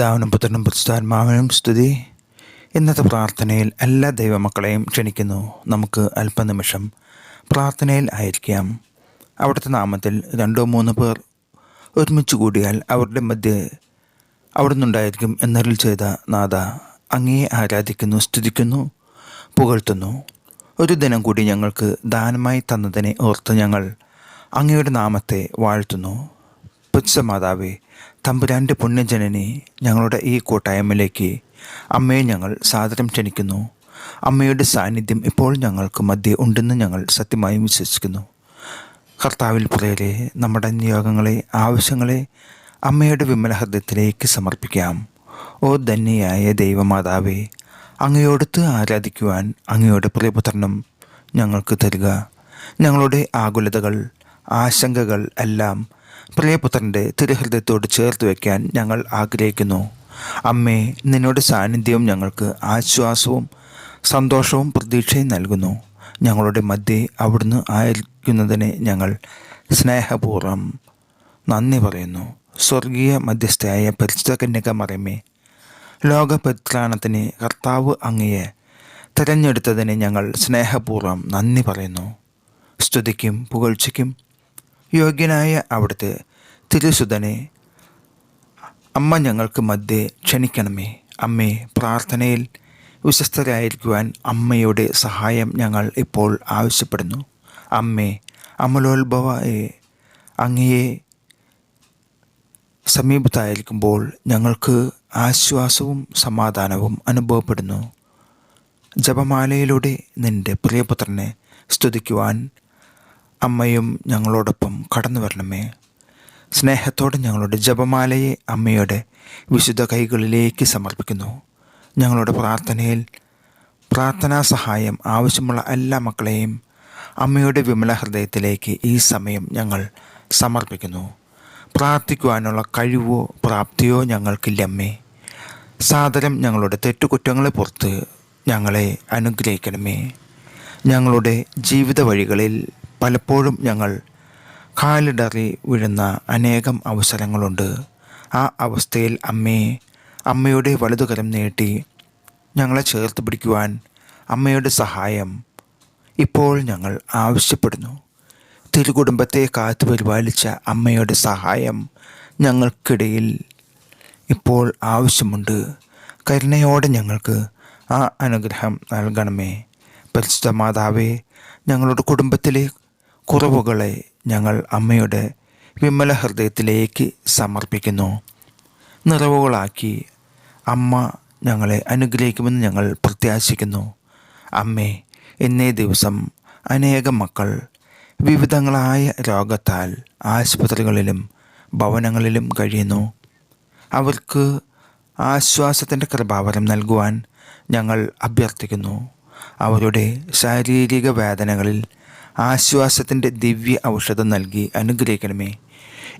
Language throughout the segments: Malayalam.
പിതാവിനും പുത്രനും പുസ്താത്മാവിനും സ്തുതി. ഇന്നത്തെ പ്രാർത്ഥനയിൽ എല്ലാ ദൈവമക്കളെയും ക്ഷണിക്കുന്നു. നമുക്ക് അല്പനിമിഷം പ്രാർത്ഥനയിൽ ആയിരിക്കാം. അവിടുത്തെ നാമത്തിൽ രണ്ടോ മൂന്നോ പേർ ഒരുമിച്ച് കൂടിയാൽ അവരുടെ മധ്യ അവിടെ നിന്നുണ്ടായിരിക്കും എന്നറിൽ ചെയ്ത നാഥ അങ്ങയെ ആരാധിക്കുന്നു സ്തുതിക്കുന്നു പുകഴ്ത്തുന്നു. ഒരു ദിനം കൂടി ഞങ്ങൾക്ക് ദാനമായി തന്നതിനെ ഓർത്ത് ഞങ്ങൾ അങ്ങയുടെ നാമത്തെ വാഴ്ത്തുന്നു. പുച്ഛമാതാവേ തമ്പുരാന്റെ പുണ്യജനനി ഞങ്ങളുടെ ഈ കൂട്ടായ്മയിലേക്ക്. അമ്മയെ ഞങ്ങൾ സാദരം ക്ഷണിക്കുന്നു. അമ്മയുടെ സാന്നിധ്യം ഇപ്പോൾ ഞങ്ങൾക്ക് മധ്യേ ഉണ്ടെന്ന് ഞങ്ങൾ സത്യമായും വിശ്വസിക്കുന്നു. കർത്താവിൽ പുറയിലെ നമ്മുടെ നിയോഗങ്ങളെ ആവശ്യങ്ങളെ അമ്മയുടെ വിമല ഹൃദയത്തിലേക്ക് സമർപ്പിക്കാം. ഓ ധന്യയായ ദൈവമാതാവേ അങ്ങയോടുത്ത് ആരാധിക്കുവാൻ അങ്ങയുടെ പ്രിയപുത്രനും ഞങ്ങൾക്ക് തരിക. ഞങ്ങളുടെ ആകുലതകൾ ആശങ്കകൾ എല്ലാം പ്രിയപുത്രന്റെ തിരുഹൃദയത്തോട് ചേർത്ത് വയ്ക്കാൻ ഞങ്ങൾ ആഗ്രഹിക്കുന്നു. അമ്മേ നിന്നോട് സാന്നിധ്യവും ഞങ്ങൾക്ക് ആശ്വാസവും സന്തോഷവും പ്രതീക്ഷയും നൽകുന്നു. ഞങ്ങളുടെ മധ്യേ അവിടുന്ന് ആയിരിക്കുന്നതിനെ ഞങ്ങൾ സ്നേഹപൂർവം നന്ദി പറയുന്നു. സ്വർഗീയ മധ്യസ്ഥയായ പരിശുദ്ധ കന്യക മറിയമേ ലോകപരിത്രാണത്തിന് കർത്താവ് അങ്ങയെ തിരഞ്ഞെടുത്തതിന് ഞങ്ങൾ സ്നേഹപൂർവം നന്ദി പറയുന്നു. സ്തുതിക്കും പുകഴ്ചയ്ക്കും യോഗ്യനായ അവിടുത്തെ തിരുസുധനെ അമ്മ ഞങ്ങൾക്ക് മധ്യേ ക്ഷണിക്കണമേ. അമ്മേ പ്രാർത്ഥനയിൽ വിശ്വസ്തരായിരിക്കുവാൻ അമ്മയുടെ സഹായം ഞങ്ങൾ ഇപ്പോൾ ആവശ്യപ്പെടുന്നു. അമ്മേ അമലോത്ഭവയെ അങ്ങയെ സമീപത്തായിരിക്കുമ്പോൾ ഞങ്ങൾക്ക് ആശ്വാസവും സമാധാനവും അനുഭവപ്പെടുന്നു. ജപമാലയിലൂടെ നിന്റെ പ്രിയപുത്രനെ സ്തുതിക്കുവാൻ അമ്മയും ഞങ്ങളോടൊപ്പം കടന്നു വരണമേ. സ്നേഹത്തോടെ ഞങ്ങളുടെ ജപമാലയെ അമ്മയുടെ വിശുദ്ധ കൈകളിലേക്ക് സമർപ്പിക്കുന്നു. ഞങ്ങളുടെ പ്രാർത്ഥനയിൽ പ്രാർത്ഥനാ സഹായം ആവശ്യമുള്ള എല്ലാ മക്കളെയും അമ്മയുടെ വിമല ഹൃദയത്തിലേക്ക് ഈ സമയം ഞങ്ങൾ സമർപ്പിക്കുന്നു. പ്രാർത്ഥിക്കുവാനുള്ള കഴിവോ പ്രാപ്തിയോ ഞങ്ങൾക്കില്ലമ്മേ സാദരം ഞങ്ങളുടെ തെറ്റുകുറ്റങ്ങളെ പുറത്ത് ഞങ്ങളെ അനുഗ്രഹിക്കണമേ. ഞങ്ങളുടെ ജീവിത വഴികളിൽ പലപ്പോഴും ഞങ്ങൾ കാലിടറി വീഴുന്ന അനേകം അവസരങ്ങളുണ്ട്. ആ അവസ്ഥയിൽ അമ്മയെ അമ്മയുടെ വലതുകരം നീട്ടി ഞങ്ങളെ ചേർത്ത് പിടിക്കുവാൻ അമ്മയുടെ സഹായം ഇപ്പോൾ ഞങ്ങൾ ആവശ്യപ്പെടുന്നു. തിരുകുടുംബത്തെ കാത്തു പരിപാലിച്ച അമ്മയുടെ സഹായം ഞങ്ങൾക്കിടയിൽ ഇപ്പോൾ ആവശ്യമുണ്ട്. കരുണയോടെ ഞങ്ങൾക്ക് ആ അനുഗ്രഹം നൽകണമേ. പരിശുദ്ധ മാതാവേ ഞങ്ങളുടെ കുടുംബത്തിലെ കുറവുകളെ ഞങ്ങൾ അമ്മയുടെ വിമല ഹൃദയത്തിലേക്ക് സമർപ്പിക്കുന്നു. നിറവുകളാക്കി അമ്മ ഞങ്ങളെ അനുഗ്രഹിക്കുമെന്ന് ഞങ്ങൾ പ്രത്യാശിക്കുന്നു. അമ്മേ എന്നേ ദിവസം അനേകം മക്കൾ വിവിധങ്ങളായ രോഗത്താൽ ആശുപത്രികളിലും ഭവനങ്ങളിലും കഴിയുന്നു. അവർക്ക് ആശ്വാസത്തിന്റെ കൃപാവരം നൽകുവാൻ ഞങ്ങൾ അഭ്യർത്ഥിക്കുന്നു. അവരുടെ ശാരീരിക വേദനകളിൽ ആശ്വാസത്തിന്റെ ദിവ്യ ഔഷധം നൽകി അനുഗ്രഹിക്കണമേ.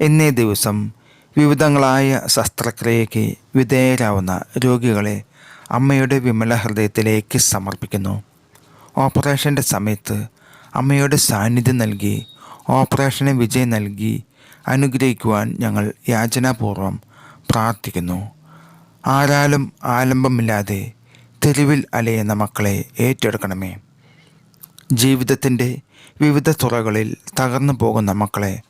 എന്നേ ദിവസം വിവിധങ്ങളായ ശസ്ത്രക്രിയയ്ക്ക് വിധേയരാവുന്ന രോഗികളെ അമ്മയുടെ വിമല ഹൃദയത്തിലേക്ക് സമർപ്പിക്കുന്നു. ഓപ്പറേഷന്റെ സമയത്ത് അമ്മയുടെ സാന്നിധ്യം നൽകി ഓപ്പറേഷന് വിജയം നൽകി അനുഗ്രഹിക്കുവാൻ ഞങ്ങൾ യാചനാപൂർവം പ്രാർത്ഥിക്കുന്നു. ആരാലും ആലംബമില്ലാതെ തെരുവിൽ അലയുന്ന മക്കളെ ഏറ്റെടുക്കണമേ. ജീവിതത്തിന്റെ വിവിധ തുറകളിൽ തകർന്നു പോകുന്ന മക്കളെ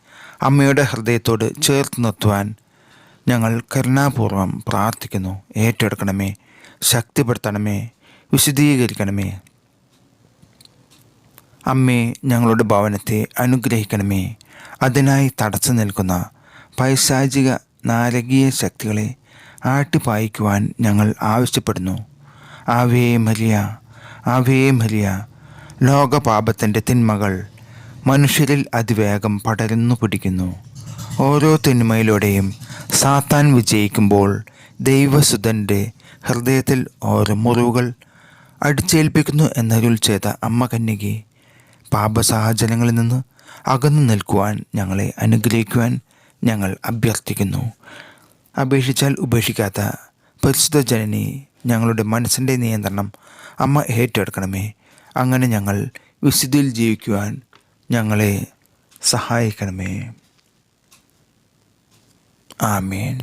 അമ്മയുടെ ഹൃദയത്തോട് ചേർത്ത് നിർത്തുവാൻ ഞങ്ങൾ കരുണാപൂർവം പ്രാർത്ഥിക്കുന്നു. ഏറ്റെടുക്കണമേ ശക്തിപ്പെടുത്തണമേ വിശദീകരിക്കണമേ അമ്മേ ഞങ്ങളുടെ ഭവനത്തെ അനുഗ്രഹിക്കണമേ. അതിനായി തടസ്സം നിൽക്കുന്ന പൈശാചിക നാരകീയ ശക്തികളെ ആട്ടിപ്പായിക്കുവാൻ ഞങ്ങൾ ആവശ്യപ്പെടുന്നു. ആവേ മരിയ ആവേ മരിയ ലോകപാപത്തിന്റെ തിന്മകൾ മനുഷ്യരിൽ അതിവേഗം പടരുന്നു പിടിക്കുന്നു. ഓരോ തിന്മയിലൂടെയും സാത്താൻ വിജയിക്കുമ്പോൾ ദൈവസുതന്റെ ഹൃദയത്തിൽ ഓരോ മുറിവുകൾ അടിച്ചേൽപ്പിക്കുന്നു എന്നരുൾ ചെയ്ത അമ്മ കന്യകി പാപസാഹചര്യങ്ങളിൽ നിന്ന് അകന്നു നിൽക്കുവാൻ ഞങ്ങളെ അനുഗ്രഹിക്കുവാൻ ഞങ്ങൾ അഭ്യർത്ഥിക്കുന്നു. അപേക്ഷിച്ചാൽ ഉപേക്ഷിക്കാത്ത പരിശുദ്ധ ജനനി ഞങ്ങളുടെ മനസ്സിന്റെ നിയന്ത്രണം അമ്മ ഏറ്റെടുക്കണമേ. അങ്ങനെ ഞങ്ങൾ വിശുദ്ധിയിൽ ജീവിക്കുവാൻ ഞങ്ങളെ സഹായിക്കണമേ. ആമേൻ.